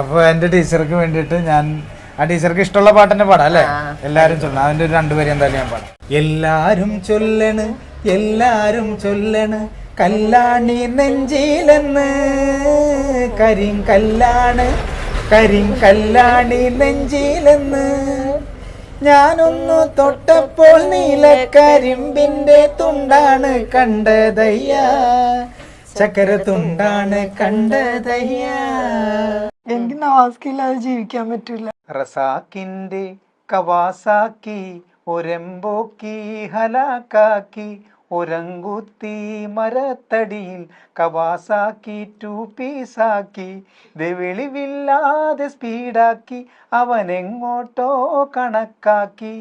അപ്പോൾ എന്റെ ടീച്ചർക്ക് വേണ്ടിയിട്ട് ഞാൻ ആ ടീച്ചർക്ക് ഇഷ്ടമുള്ള പാട്ട് തന്നെ പാടാം അല്ലേ? എല്ലാരും ചൊല്ലണം. അതിന്റെ ഒരു രണ്ടുപേരും എന്തായാലും ഞാൻ പാടാം. എല്ലാരും ചൊല്ലണ് എല്ലാരും ചൊല്ലണ് കല്ലാണി നെഞ്ചിലെന്ന്. കരിം കല്ലാണ് കരിം കല്ലാണി നെഞ്ചിലെന്ന്. ഞാനൊന്നു തൊട്ടപ്പോൾ നീലക്കരിമ്പിന്റെ തുണ്ടാണ് കണ്ടതയ്യ. ചക്കര തുണ്ടാണ് കണ്ടതയ്യ. എനിക്ക് നവാസ്കില്ലാതെ ജീവിക്കാൻ പറ്റൂല. റസാക്കിന്റെ കവാസാക്കി ഒരമ്പോക്കി ഹലാക്കാക്കി ഒരങ്കുത്തി മരത്തടിയിൽ കവാസാക്കി ടു പീസാക്കി വെളിവില്ലാതെ സ്പീഡാക്കി അവനെങ്ങോട്ടോ കണക്കാക്കി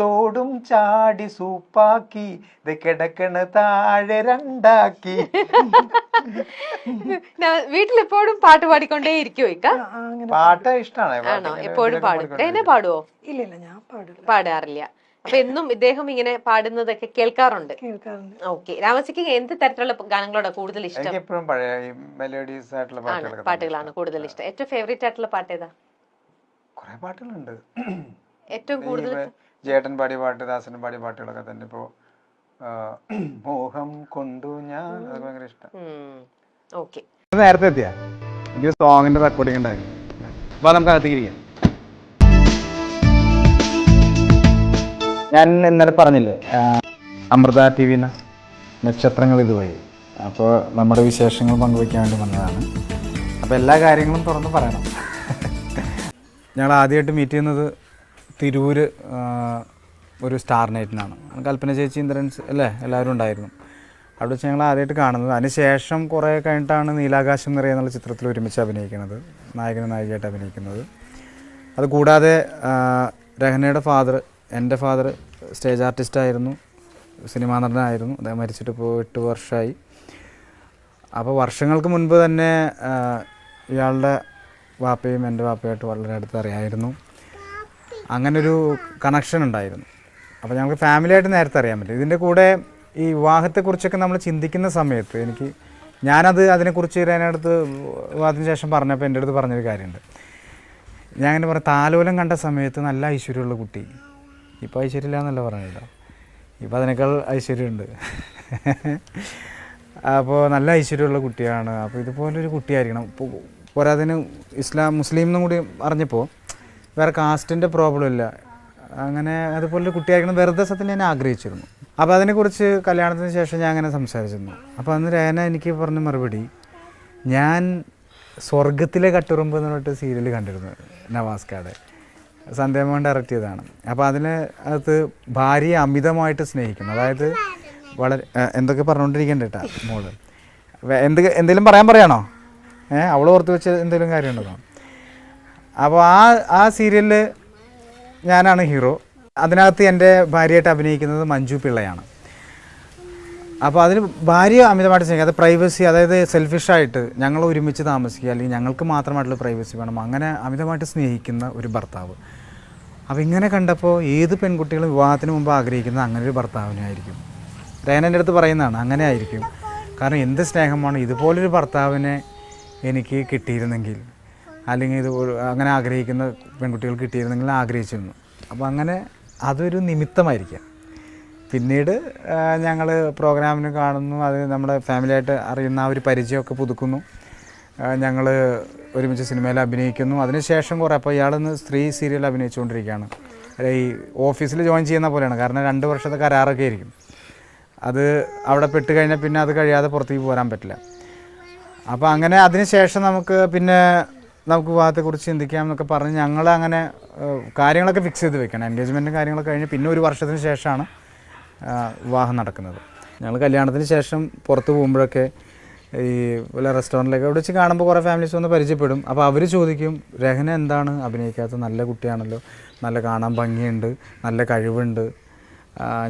തോടും ചാടി സൂപ്പാക്കി ഇത് കിടക്കണ താഴെ രണ്ടാക്കി. വീട്ടിലെപ്പോഴും പാട്ട് പാടിക്കൊണ്ടേ ഇക്ക അങ്ങനെ പാട്ട് ഇഷ്ടമാണ് ആണോ? എപ്പോഴും പാടും. എന്നെ പാടുവോ? ഇല്ല ഇല്ല ഞാൻ പാടില്ല. പാടാറില്ല. അപ്പൊ എന്നും ഇദ്ദേഹം ഇങ്ങനെ പാടുന്നതൊക്കെ കേൾക്കാറുണ്ട്. കേൾക്കാറുണ്ട്. ഓക്കെ. രാമസിക്ക് എന്ത് തരത്തിലുള്ള ഗാനങ്ങളോടാ കൂടുതൽ ഇഷ്ടം? എനിക്ക് എപ്പോഴും പഴയ മെലോഡീസ് ആയിട്ടുള്ള പാട്ടുകളാണ് കൂടുതൽ ഇഷ്ടം. ഏറ്റവും ഫേവറേറ്റ് ആയിട്ടുള്ള പാട്ട് ഏതാ? കുറെ പാട്ടുകളുണ്ട്. ഏറ്റവും കൂടുതൽ ജേട്ടൻ പാടിയ പാട്ട് ദാസൻ പാടിയ പാട്ടുകളൊക്കെ തന്നെ ഇപ്പോ ആ, മോഹം കൊണ്ടു ഞാൻ. ഭയങ്കര ഇഷ്ടം. ഓക്കെ. നേരത്തെ എത്തിയാ? എനിക്ക് സോങ്ങിന്റെ റെക്കോർഡിംഗ് ഉണ്ടായിരുന്നു. അപ്പൊ നമുക്ക് അകത്തേക്ക് ഇരിക്കാം. ഞാൻ ഇന്നലെ പറഞ്ഞില്ലേ അമൃത ടി വിന്ന് നക്ഷത്രങ്ങൾ ഇതുവഴി. അപ്പോൾ നമ്മുടെ വിശേഷങ്ങൾ പങ്കുവയ്ക്കാൻ വേണ്ടി വന്നതാണ്. അപ്പോൾ എല്ലാ കാര്യങ്ങളും തുറന്ന് പറയണം. ഞങ്ങൾ ആദ്യമായിട്ട് മീറ്റ് ചെയ്യുന്നത് തിരൂര് ഒരു സ്റ്റാർ നൈറ്റിനാണ് കൽപ്പന ചേച്ചി ഇന്ദ്രൻസ് അല്ലേ? എല്ലാവരും ഉണ്ടായിരുന്നു. അവിടെ വെച്ച് ഞങ്ങൾ ആദ്യമായിട്ട് കാണുന്നത്. അതിനുശേഷം കുറേ കഴിഞ്ഞിട്ടാണ് നീലാകാശം നിറയെ എന്നുള്ള ചിത്രത്തിൽ ഒരുമിച്ച് അഭിനയിക്കുന്നത്. നായകനും നായികയായിട്ട് അഭിനയിക്കുന്നത്. അതുകൂടാതെ രഹനയുടെ ഫാദർ എന്റെ ഫാദർ സ്റ്റേജ് ആർട്ടിസ്റ്റായിരുന്നു സിനിമാ നടനായിരുന്നു. അദ്ദേഹം മരിച്ചിട്ട് ഇപ്പോൾ എട്ട് വർഷമായി അപ്പോൾ വർഷങ്ങൾക്ക് മുൻപ് തന്നെ ഇയാളുടെ വാപ്പയും എന്റെ വാപ്പയായിട്ട് വളരെ അടുത്ത് അറിയായിരുന്നു. അങ്ങനൊരു കണക്ഷൻ ഉണ്ടായിരുന്നു. അപ്പോൾ ഞങ്ങൾക്ക് ഫാമിലിയായിട്ട് നേരത്തെ അറിയാൻ പറ്റും. ഇതിന്റെ കൂടെ ഈ വിവാഹത്തെക്കുറിച്ചൊക്കെ നമ്മൾ ചിന്തിക്കുന്ന സമയത്ത് എനിക്ക് ഞാനത് അതിനെക്കുറിച്ച് അതിനടുത്ത് വിവാഹത്തിന് ശേഷം പറഞ്ഞപ്പോൾ എന്റെ അടുത്ത് പറഞ്ഞൊരു കാര്യമുണ്ട്. ഞാൻ അങ്ങനെ പറയാം താലോലം കണ്ട സമയത്ത് നല്ല ഐശ്വര്യമുള്ള കുട്ടി. ഇപ്പോൾ ഐശ്വര്യമില്ല എന്നല്ല പറഞ്ഞല്ലോ ഇപ്പോൾ അതിനേക്കാൾ ഐശ്വര്യമുണ്ട്. അപ്പോൾ നല്ല ഐശ്വര്യമുള്ള കുട്ടിയാണ്. അപ്പോൾ ഇതുപോലൊരു കുട്ടിയായിരിക്കണം. ഇപ്പോൾ പോരാതിന് ഇസ്ലാം മുസ്ലിം എന്നും കൂടി അറിഞ്ഞപ്പോൾ വേറെ കാസ്റ്റിന്റെ പ്രോബ്ലം ഇല്ല. അങ്ങനെ അതുപോലൊരു കുട്ടിയായിരിക്കണം. വെറുതെ സത്യം ഞാൻ ആഗ്രഹിച്ചിരുന്നു. അപ്പോൾ അതിനെക്കുറിച്ച് കല്യാണത്തിന് ശേഷം ഞാൻ അങ്ങനെ സംസാരിച്ചിരുന്നു. അപ്പോൾ അന്ന് രേന എനിക്ക് പറഞ്ഞ മറുപടി ഞാൻ സ്വർഗത്തിലെ കട്ടുറുമ്പ് എന്ന് പറഞ്ഞിട്ട് സീരിയൽ കണ്ടിരുന്നു നവാസ്കാടെ സന്ധ്യമോഹൻ ഡയറക്റ്റ് ചെയ്തതാണ്. അപ്പോൾ അതിന് അകത്ത് ഭാര്യയെ അമിതമായിട്ട് സ്നേഹിക്കുന്നു. അതായത് വളരെ എന്തൊക്കെ പറഞ്ഞുകൊണ്ടിരിക്കണ്ട കേട്ടാ മോൾ. എന്ത് എന്തെങ്കിലും പറയാൻ പറയണോ? ഏഹ് അവൾ ഓർത്ത് വെച്ച എന്തെങ്കിലും കാര്യമുണ്ടോ? അപ്പോൾ ആ ആ സീരിയലിൽ ഞാനാണ് ഹീറോ. അതിനകത്ത് എന്റെ ഭാര്യയായിട്ട് അഭിനയിക്കുന്നത് മഞ്ജു പിള്ളയാണ്. അപ്പോൾ അതിന് ഭാര്യ അമിതമായിട്ട് സ്നേഹിക്കുക അത് പ്രൈവസി അതായത് സെൽഫിഷായിട്ട് ഞങ്ങൾ ഒരുമിച്ച് താമസിക്കുക അല്ലെങ്കിൽ ഞങ്ങൾക്ക് മാത്രമായിട്ടുള്ള പ്രൈവസി വേണം. അങ്ങനെ അമിതമായിട്ട് സ്നേഹിക്കുന്ന ഒരു ഭർത്താവ്. അപ്പോൾ ഇങ്ങനെ കണ്ടപ്പോൾ ഏത് പെൺകുട്ടികളും വിവാഹത്തിന് മുമ്പ് ആഗ്രഹിക്കുന്നത് അങ്ങനെ ഒരു ഭർത്താവിനെ ആയിരിക്കും. രേനന്റെ അടുത്ത് പറയുന്നതാണ് അങ്ങനെ ആയിരിക്കും. കാരണം എന്ത് സ്നേഹമാണ് ഇതുപോലൊരു ഭർത്താവിനെ എനിക്ക് കിട്ടിയിരുന്നെങ്കിൽ. അല്ലെങ്കിൽ ഇത് അങ്ങനെ ആഗ്രഹിക്കുന്ന പെൺകുട്ടികൾ കിട്ടിയിരുന്നെങ്കിൽ ആഗ്രഹിച്ചിരുന്നു. അപ്പോൾ അങ്ങനെ അതൊരു നിമിത്തമായിരിക്കാം. പിന്നീട് ഞങ്ങൾ പ്രോഗ്രാമിന് കാണുന്നു. അത് നമ്മുടെ ഫാമിലിയായിട്ട് അറിയുന്ന ആ ഒരു പരിചയമൊക്കെ പുതുക്കുന്നു. ഞങ്ങൾ ഒരുമിച്ച് സിനിമയിൽ അഭിനയിക്കുന്നു. അതിനുശേഷം കുറേ അപ്പോൾ ഇയാളൊന്ന് സ്ത്രീ സീരിയൽ അഭിനയിച്ചുകൊണ്ടിരിക്കുകയാണ്. ഈ ഓഫീസിൽ ജോയിൻ ചെയ്യുന്ന പോലെയാണ്. കാരണം രണ്ട് വർഷത്തെ കരാറൊക്കെ ആയിരിക്കും. അത് അവിടെ പെട്ട് കഴിഞ്ഞാൽ പിന്നെ അത് കഴിയാതെ പുറത്തേക്ക് പോരാൻ പറ്റില്ല. അപ്പോൾ അങ്ങനെ അതിന് ശേഷം നമുക്ക് പിന്നെ നമുക്ക് വിവാഹത്തെക്കുറിച്ച് ചിന്തിക്കാം എന്നൊക്കെ പറഞ്ഞ് ഞങ്ങൾ അങ്ങനെ കാര്യങ്ങളൊക്കെ ഫിക്സ് ചെയ്ത് വെക്കണം. എൻഗേജ്മെന്റും കാര്യങ്ങളൊക്കെ കഴിഞ്ഞ് പിന്നെ ഒരു വർഷത്തിന് ശേഷമാണ് വിവാഹം നടക്കുന്നത്. ഞങ്ങൾ കല്യാണത്തിന് ശേഷം പുറത്ത് പോകുമ്പോഴൊക്കെ ഈ വല്ല റെസ്റ്റോറന്റിലൊക്കെ അവിടെ വെച്ച് കാണുമ്പോൾ കുറേ ഫാമിലീസ് വന്ന് പരിചയപ്പെടും. അപ്പോൾ അവർ ചോദിക്കും രഹന എന്താണ്? അഭിനയിക്കാത്ത നല്ല കുട്ടിയാണല്ലോ. നല്ല കാണാൻ ഭംഗിയുണ്ട്. നല്ല കഴിവുണ്ട്.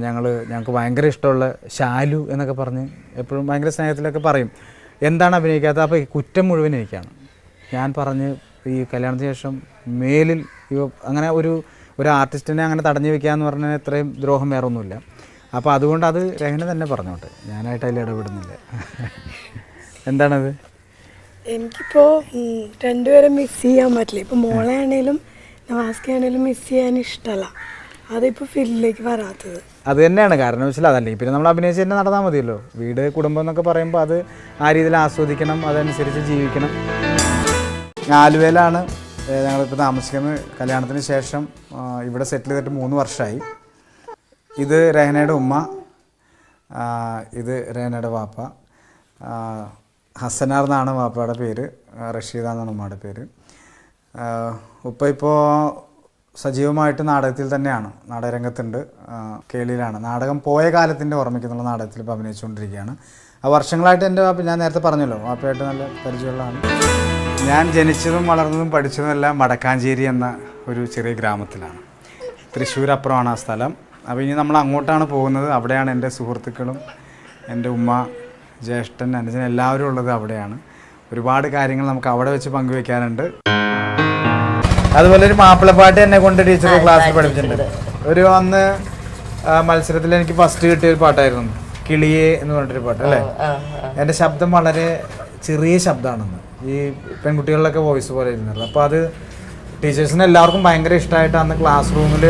ഞങ്ങൾ ഞങ്ങൾക്ക് ഭയങ്കര ഇഷ്ടമുള്ള ശാലു എന്നൊക്കെ പറഞ്ഞ് എപ്പോഴും ഭയങ്കര സ്നേഹത്തിലൊക്കെ പറയും. എന്താണ് അഭിനയിക്കാത്തത് അപ്പോൾ കുറ്റം മുഴുവൻ എനിക്കാണ്. ഞാൻ പറഞ്ഞ് ഈ കല്യാണത്തിന് ശേഷം മേലിൽ ഇവ അങ്ങനെ ഒരു ഒരു ആർട്ടിസ്റ്റിനെ അങ്ങനെ തടഞ്ഞു വെക്കുക എന്ന് പറഞ്ഞാൽ ഇത്രയും ദ്രോഹം വേറെ ഒന്നുമില്ല അപ്പോൾ അതുകൊണ്ട് അത് രഹന തന്നെ പറഞ്ഞോട്ടെ. ഞാനായിട്ട് അതിൽ ഇടപെടുന്നില്ല. എന്താണത്? എനിക്കിപ്പോൾ രണ്ടുപേരും മിസ് ചെയ്യാൻ പറ്റില്ല. ഇപ്പോൾ മോളെ ആണെങ്കിലും മിസ് ചെയ്യാൻ ഇഷ്ടമല്ല അതിപ്പോൾ ഫീൽഡിലേക്ക് വരാത്തത്. അത് തന്നെയാണ് കാരണം വെച്ചാൽ അതല്ലേ. പിന്നെ നമ്മൾ അഭിനയിച്ച് തന്നെ നടന്നാൽ മതിയല്ലോ. വീട് കുടുംബം എന്നൊക്കെ പറയുമ്പോൾ അത് ആ രീതിയിൽ ആസ്വദിക്കണം അതനുസരിച്ച് ജീവിക്കണം. ആലുവയിലാണ് ഞങ്ങളിപ്പോൾ താമസിക്കുന്നത്. കല്യാണത്തിന് ശേഷം ഇവിടെ സെറ്റിൽ ചെയ്തിട്ട് മൂന്ന് വർഷമായി ഇത് രഹനയുടെ ഉമ്മ ഇത് രഹനയുടെ വാപ്പ. ഹസനാർ എന്നാണ് വാപ്പയുടെ പേര് റഷീദ എന്നാണ് ഉമ്മയുടെ പേര്. ഉപ്പ ഇപ്പോൾ സജീവമായിട്ട് നാടകത്തിൽ തന്നെയാണ് നാടകരംഗത്തുണ്ട് കേളിയിലാണ്. നാടകം പോയ കാലത്തിന്റെ ഓർമ്മിക്കുന്നുള്ള നാടകത്തിൽ ഇപ്പോൾ അഭിനയിച്ചുകൊണ്ടിരിക്കുകയാണ്. ആ വർഷങ്ങളായിട്ട് എന്റെ വാപ്പ ഞാൻ നേരത്തെ പറഞ്ഞല്ലോ വാപ്പയായിട്ട് നല്ല പരിചയമുള്ളതാണ്. ഞാൻ ജനിച്ചതും വളർന്നതും പഠിച്ചതും എല്ലാം വടക്കാഞ്ചേരി എന്ന ഒരു ചെറിയ ഗ്രാമത്തിലാണ്. തൃശ്ശൂർ അപ്പുറമാണ് ആ സ്ഥലം. അപ്പോൾ ഇനി നമ്മൾ അങ്ങോട്ടാണ് പോകുന്നത്. അവിടെയാണ് എന്റെ സുഹൃത്തുക്കളും എന്റെ ഉമ്മ ജ്യേഷ്ഠൻ അനുജൻ എല്ലാവരും ഉള്ളത് അവിടെയാണ്. ഒരുപാട് കാര്യങ്ങൾ നമുക്ക് അവിടെ വെച്ച് പങ്കുവെക്കാനുണ്ട്. അതുപോലെ ഒരു മാപ്പിളപ്പാട്ട് എന്നെ കൊണ്ട് ടീച്ചർ ക്ലാസ്സിൽ പഠിപ്പിച്ചിട്ടുണ്ട്. ഒരു അന്ന് മത്സരത്തിൽ എനിക്ക് ഫസ്റ്റ് കിട്ടിയ ഒരു പാട്ടായിരുന്നു. കിളിയെ എന്ന് പറഞ്ഞിട്ടൊരു പാട്ട് അല്ലേ? എന്റെ ശബ്ദം വളരെ ചെറിയ ശബ്ദമാണെന്ന്. ഈ പെൺകുട്ടികളിലൊക്കെ വോയിസ് പോലെ ഇരുന്നത് അപ്പോൾ അത് ടീച്ചേഴ്സിന് എല്ലാവർക്കും ഭയങ്കര ഇഷ്ടമായിട്ട് അന്ന് ക്ലാസ് റൂമിൽ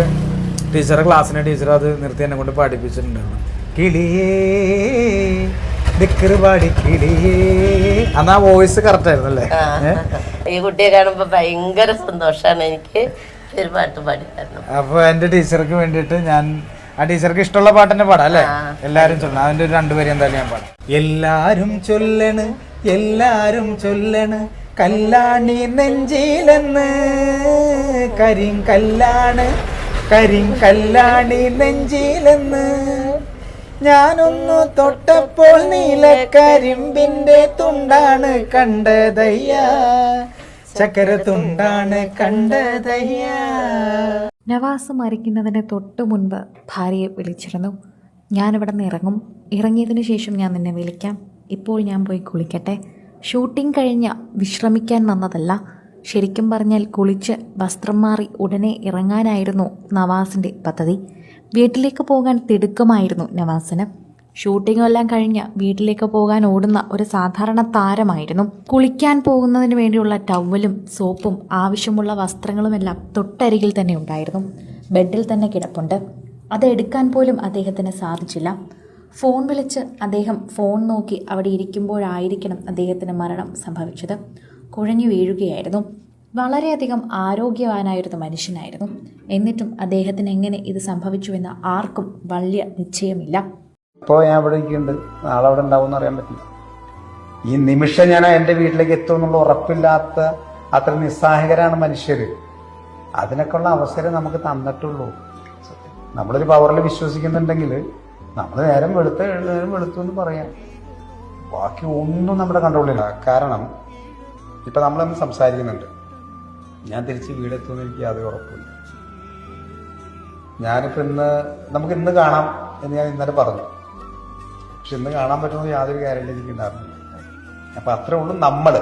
ടീച്ചറെ ക്ലാസ്സിനെ ടീച്ചർ അത് നിർത്തി എന്നെ കൊണ്ട് പഠിപ്പിച്ചിട്ടുണ്ടായിരുന്നു കിളിയേ അന്ന് ആ വോയിസ് കറക്റ്റ് ആയിരുന്നല്ലേ? ഈ കുട്ടിയെ കാണുമ്പോൾ ഭയങ്കര സന്തോഷമാണ് എനിക്ക് ഒരു പാട്ട് പാടിത്തരണം അപ്പോൾ എന്റെ ടീച്ചർക്ക് വേണ്ടിയിട്ട് ഞാൻ ആ ടീച്ചർക്ക് ഇഷ്ടമുള്ള പാട്ട് തന്നെ പാടാം അല്ലേ? എല്ലാവരും ചൊല്ലണം. അതിന്റെ ഒരു രണ്ടുപേരും എന്തായാലും ഞാൻ പാടാം. എല്ലാവരും ചൊല്ലണ് എല്ലാരും ചൊല്ലണ്. കല്ലാണി നെഞ്ചിലെന്ന്. കരിം കല്ലാണ്. കരിം കല്ലാണി നെഞ്ചിലെന്ന്. ഞാനൊന്നു തൊട്ടപ്പോൾ നീലക്കരിമ്പിന്റെ തുണ്ടാണ് കണ്ടതയ്യ. ചക്കര തുണ്ടാണ് കണ്ടതയ്യ. നവാസ് മരിക്കുന്നതിന് തൊട്ടു മുൻപ് ഭാര്യയെ വിളിച്ചിരുന്നു. ഞാനിവിടെ നിന്ന് ഇറങ്ങും. ഇറങ്ങിയതിന് ശേഷം ഞാൻ നിന്നെ വിളിക്കാം. ഇപ്പോൾ ഞാൻ പോയി കുളിക്കട്ടെ. ഷൂട്ടിംഗ് കഴിഞ്ഞ് വിശ്രമിക്കാൻ വന്നതല്ല. ശരിക്കും പറഞ്ഞാൽ കുളിച്ച് വസ്ത്രം മാറി ഉടനെ ഇറങ്ങാനായിരുന്നു നവാസിന്റെ പദ്ധതി. വീട്ടിലേക്ക് പോകാൻ തിടുക്കമായിരുന്നു നവാസിന്. ഷൂട്ടിംഗ് എല്ലാം കഴിഞ്ഞ് വീട്ടിലേക്ക് പോകാൻ ഓടുന്ന ഒരു സാധാരണ താരമായിരുന്നു. കുളിക്കാൻ പോകുന്നതിന് വേണ്ടിയുള്ള ടവലും സോപ്പും ആവശ്യമുള്ള വസ്ത്രങ്ങളുമെല്ലാം തൊട്ടരികിൽ തന്നെ ഉണ്ടായിരുന്നു. ബെഡിൽ തന്നെ കിടപ്പുണ്ട്. അതെടുക്കാൻ പോലും അദ്ദേഹത്തിന് സാധിച്ചില്ല. ഫോൺ വിളിച്ച് അദ്ദേഹം ഫോൺ നോക്കി അവിടെ ഇരിക്കുമ്പോഴായിരിക്കണം അദ്ദേഹത്തിന് മരണം സംഭവിച്ചത്. കുഴഞ്ഞു വീഴുകയായിരുന്നു. വളരെയധികം ആരോഗ്യവാനായിരുന്ന മനുഷ്യനായിരുന്നു. എന്നിട്ടും അദ്ദേഹത്തിന് എങ്ങനെ ഇത് സംഭവിച്ചുവെന്ന് ആർക്കും വലിയ നിശ്ചയമില്ല. ഇപ്പോൾ ഞാൻ ഇവിടെ ഇരിക്കുന്നുണ്ട്. നാളെ അവിടെ ഉണ്ടാവും അറിയാൻ പറ്റില്ല. ഈ നിമിഷം ഞാൻ എന്റെ വീട്ടിലേക്ക് എത്തും എന്നുള്ള ഉറപ്പില്ലാത്ത അത്ര നിസ്സഹായകരാണ് മനുഷ്യർ അതിനൊക്കെയുള്ള അവസരം നമുക്ക് തന്നിട്ടുള്ളൂ. നമ്മളൊരു പവറിൽ വിശ്വസിക്കുന്നുണ്ടെങ്കിൽ നമ്മൾ നേരം വെളുത്ത നേരം വെളുത്തു എന്ന് പറയാം. ബാക്കി ഒന്നും നമ്മുടെ കൺട്രോളില്ല കാരണം ഇപ്പൊ നമ്മളൊന്ന് സംസാരിക്കുന്നുണ്ട്. ഞാൻ തിരിച്ച് വീടെത്തുമെന്ന് എനിക്ക് യാതൊരു ഉറപ്പില്ല ഞാനിപ്പോ ഇന്ന് നമുക്ക് ഇന്ന് കാണാം എന്ന് ഞാൻ ഇന്നലെ പറഞ്ഞു. പക്ഷെ ഇന്ന് കാണാൻ പറ്റുന്ന യാതൊരു കാര്യമില്ല എനിക്ക് ഉണ്ടായിരുന്നില്ല അപ്പൊ അത്രേ ഉള്ളൂ നമ്മൾ.